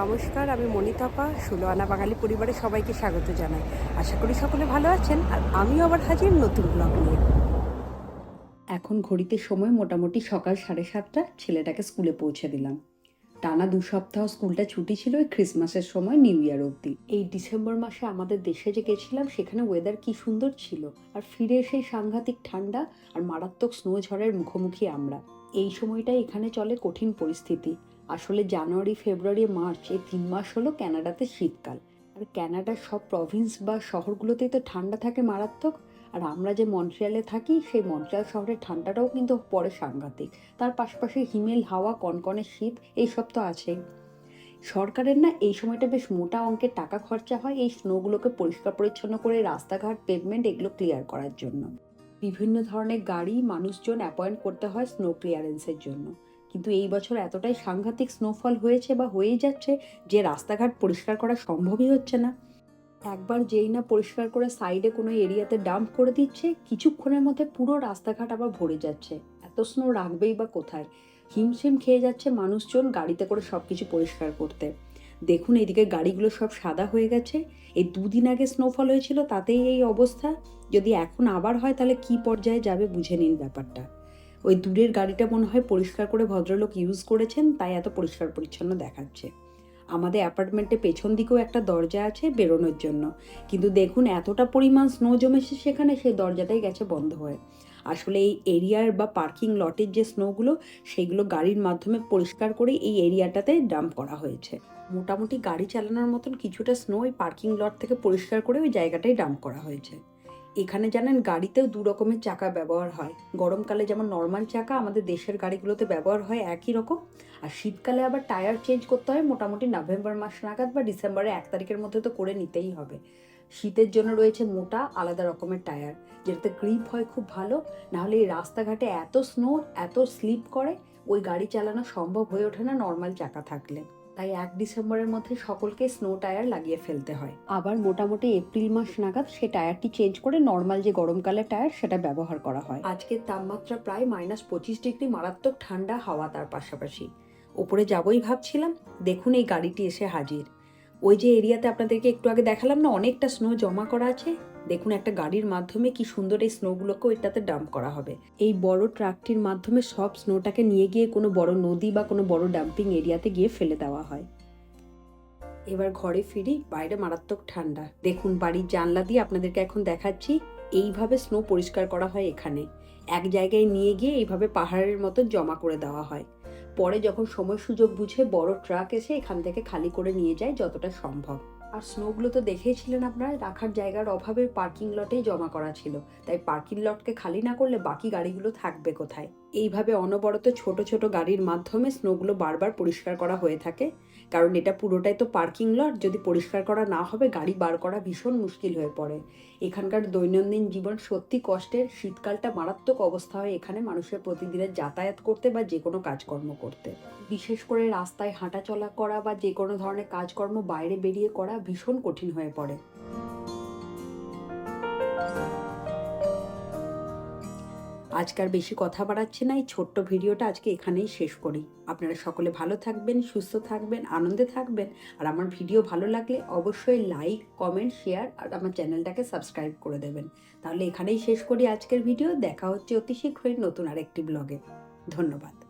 নমস্কার আমি মনিতাপা ষোলো আনা বাঙালি পরিবারের সবাইকে স্বাগত জানাই। আশা করি সকলে ভালো আছেন আর আমিও আবার হাজির নতুন ব্লগ নিয়ে। এখন ঘড়িতে সময় মোটামুটি সকাল সাড়ে সাতটা ছেলেটাকে স্কুলে পৌঁছে দিলাম। টানা দু সপ্তাহ স্কুলটা ছুটি ছিল ওই ক্রিসমাসের সময় নিউ ইয়ার অবধি। এই ডিসেম্বর মাসে আমাদের দেশে যে গেছিলাম সেখানে ওয়েদার কি সুন্দর ছিল। আর ফিরে এসে সাংঘাতিক ঠান্ডা আর মারাত্মক স্নো ঝড়ের মুখোমুখি আমরা। এই সময়টাই এখানে চলে কঠিন পরিস্থিতি। আসলে জানুয়ারি, ফেব্রুয়ারি, মার্চ এই তিন মাস হলো ক্যানাডাতে শীতকাল। আর ক্যানাডার সব প্রভিন্স বা শহরগুলোতেই তো ঠান্ডা থাকে মারাত্মক। আর আমরা যে মন্ট্রিয়ালে থাকি, সেই মন্ট্রিয়াল শহরের ঠান্ডাটাও কিন্তু পরে সাংঘাতিক। তার পাশাপাশি হিমেল, হাওয়া, কনকনে শীত, এইসব তো আছেই। সরকারের না এই সময়টা বেশ মোটা অঙ্কের টাকা খরচা হয় এই স্নোগুলোকে পরিষ্কার পরিচ্ছন্ন করে রাস্তাঘাট পেভমেন্ট এগুলো ক্লিয়ার করার জন্য। বিভিন্ন ধরনের গাড়ি, মানুষজন অ্যাপয়েন্ট করতে হয় স্নো ক্লিয়ারেন্সের জন্য। কিন্তু এই বছর এতটাই সাংঘাতিক স্নোফল হয়েছে বা হয়েই যাচ্ছে যে রাস্তাঘাট পরিষ্কার করা সম্ভবই হচ্ছে না। একবার যেই না পরিষ্কার করে সাইডে কোনো এরিয়াতে ডাম্প করে দিচ্ছে, কিছুক্ষণের মধ্যে পুরো রাস্তাঘাট আবার ভরে যাচ্ছে। এত স্নো রাখবেই বা কোথায়? হিমশিম খেয়ে যাচ্ছে মানুষজন গাড়িতে করে সব কিছু পরিষ্কার করতে। দেখুন এদিকে গাড়িগুলো সব সাদা হয়ে গেছে। এই দুদিন আগে স্নোফল হয়েছিল, তাতেই এই অবস্থা। যদি এখন আবার হয়, তাহলে কি পর্যায়ে যাবে বুঝে নিন ব্যাপারটা। ওই দূরের গাড়িটা মনে হয় পরিষ্কার করে ভদ্রলোক ইউজ করেছেন, তাই এত পরিষ্কার পরিচ্ছন্ন দেখাচ্ছে। আমাদের অ্যাপার্টমেন্টে পেছন দিকেও একটা দরজা আছে বেরোনোর জন্য। কিন্তু দেখুন এতটা পরিমাণ স্নো জমেছে সেখানে, সেই দরজাটাই গেছে বন্ধ হয়ে। আসলে এই এরিয়ার বা পার্কিং লটের যে স্নোগুলো সেইগুলো গাড়ির মাধ্যমে পরিষ্কার করে এই এরিয়াটাতে ডাম্প করা হয়েছে। মোটামুটি গাড়ি চালানোর মতন কিছুটা স্নো ওই পার্কিং লট থেকে পরিষ্কার করে ওই জায়গাটাই ডাম্প করা হয়েছে। এখানে জানেন গাড়িতেও দু রকমের চাকা ব্যবহার হয়। গরমকালে যেমন নর্মাল চাকা আমাদের দেশের গাড়িগুলোতে ব্যবহার হয় একই রকম। আর শীতকালে আবার টায়ার চেঞ্জ করতে হয়, মোটামুটি নভেম্বর মাস নাগাদ বা ডিসেম্বরের এক তারিখের মধ্যে তো করে নিতেই হবে। শীতের জন্য রয়েছে মোটা, আলাদা রকমের টায়ার যেটাতে গ্রিপ হয় খুব ভালো। নাহলে এই রাস্তাঘাটে এত স্নো এত স্লিপ করে, ওই গাড়ি চালানো সম্ভব হয়ে ওঠে না নর্মাল চাকা থাকলে। তাই এক ডিসেম্বরের মধ্যে সকলকে স্নো টায়ার লাগিয়ে ফেলতে হয়। আবার মোটামুটি এপ্রিল মাস নাগাদ সে টায়ারটি চেঞ্জ করে নর্মাল যে গরমকালের টায়ার সেটা ব্যবহার করা হয়। আজকের তাপমাত্রা প্রায় মাইনাস পঁচিশ ডিগ্রি মারাত্মক ঠান্ডা হাওয়া তার পাশাপাশি। ওপরে যাবই ভাবছিলাম দেখুন এই গাড়িটি এসে হাজির। ওই যে এরিয়াতে আপনাদেরকে একটু আগে দেখালাম না অনেকটা স্নো জমা করা আছে? দেখুন একটা গাড়ির মাধ্যমে কি সুন্দর এই স্নোগুলোকে ওইটাতে ডাম্প করা হবে। এই বড় ট্রাকটির মাধ্যমে সব স্নোটাকে নিয়ে গিয়ে কোনো বড় নদী বা কোনো বড় ডাম্পিং এরিয়াতে গিয়ে ফেলে দেওয়া হয়। এবার ঘরে ফিরি, বাইরে মারাত্মক ঠান্ডা। দেখুন বাড়ির জানলা দিয়ে আপনাদেরকে এখন দেখাচ্ছি, এইভাবে স্নো পরিষ্কার করা হয় এখানে। এক জায়গায় নিয়ে গিয়ে এইভাবে পাহাড়ের মতো জমা করে দেওয়া হয়। পরে যখন সময় সুযোগ বুঝে বড় ট্রাক এসে এখান থেকে খালি করে নিয়ে যায় যতটা সম্ভব। আর স্নোগুলো তো দেখেছিলেন আপনারা, রাখার জায়গার অভাবে পার্কিং লটেই জমা করা ছিল। তাই পার্কিং লটকে খালি না করলে বাকি গাড়িগুলো থাকবে কোথায়? এইভাবে অনবরত ছোট ছোট গাড়ির মাধ্যমে স্নোগুলো বারবার পরিষ্কার করা হয়ে থাকে। কারণ এটা পুরোটাই তো পার্কিং লট, যদি পরিষ্কার করা না হবে গাড়ি বার করা ভীষণ মুশকিল হয়ে পড়ে। এখানকার দৈনন্দিন জীবন সত্যি কষ্টের, শীতকালটা মারাত্মক অবস্থা হয় এখানে মানুষের প্রতিদিনের যাতায়াত করতে বা যে কোনো কাজকর্ম করতে। বিশেষ করে রাস্তায় হাঁটা চলা করা বা যে কোনো ধরনের কাজকর্ম বাইরে বেরিয়ে করা ভীষণ কঠিন হয়ে পড়ে। আজকার বেশি কথা বাড়াচ্ছি না। এই ছোট্ট ভিডিওটা আজকে এখানেই শেষ করি। আপনারা সকলে ভালো থাকবেন, সুস্থ থাকবেন, আনন্দে থাকবেন। আর আমার ভিডিও ভালো লাগলে অবশ্যই লাইক, কমেন্ট, শেয়ার আর আমার চ্যানেলটাকে সাবস্ক্রাইব করে দেবেন। তাহলে এখানেই শেষ করি আজকের ভিডিও। দেখা হচ্ছে অতি শীঘ্রই নতুন আরেকটি ব্লগে। ধন্যবাদ।